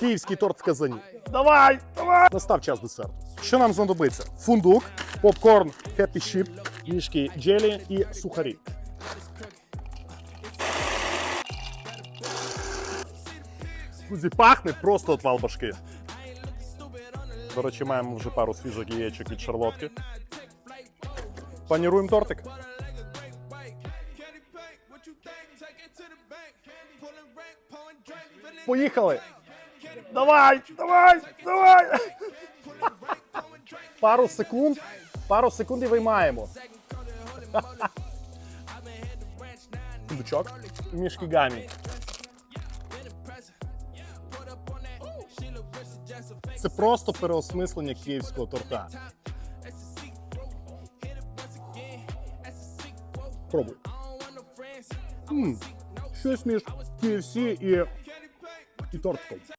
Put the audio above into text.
Київський торт в казані. Давай! Давай! Настав час десерту. Що нам знадобиться? Фундук, попкорн, хеппі щіп, мішки джелі і сухарі. Друзі, пахне просто отвал башки. До речі, маємо вже пару свіжих яєчок від шарлотки. Паніруємо тортик. Поїхали! Давай, давай, давай! Пару секунд, пару секунд і виймаємо. Сундучок. Мішки гамі. Це просто переосмислення київського торта. Пробуй. М, Щось між KFC і, і тортиком.